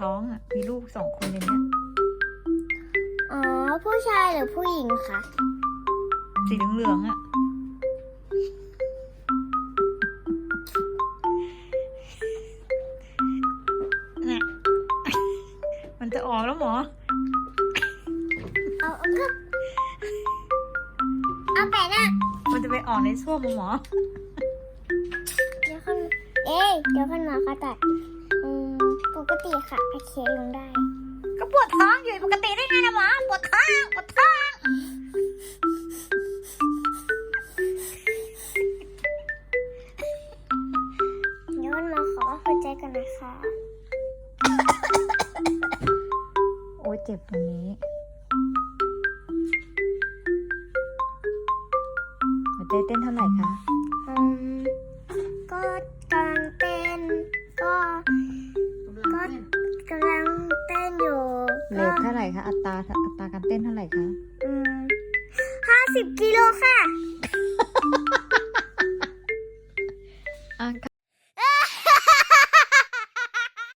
ท้องอะ มีลูกสองคนในเนี้ยอ๋อ ผู้ชายหรือผู้หญิงคะ สีเหลืองๆอะ น่ะ มันจะออกแล้วหมอ เอาเอากเอาแปะหน่ะมันจะไปออกในช่วมหมอ เดี๋ยวคนเอ๊ะเดี๋ยวคนหมอเขาตัด ปกติค่ะโอเคลงได้ ก็ปวดท้องอยู่ปกติได้ไงนะหมอปวดท้องปวดท้องเดี๋ยวคนหมอขอว่าหัวใจกันนะคะโอ้ยเจ็บตรงนี้หัวใจเต้นเท่าไหร่คะ อืม ก็ เลทเท่าไหร่คะ อัตราอัตราการเต้นเท่าไหร่คะห้าสิบกิโลค่ะ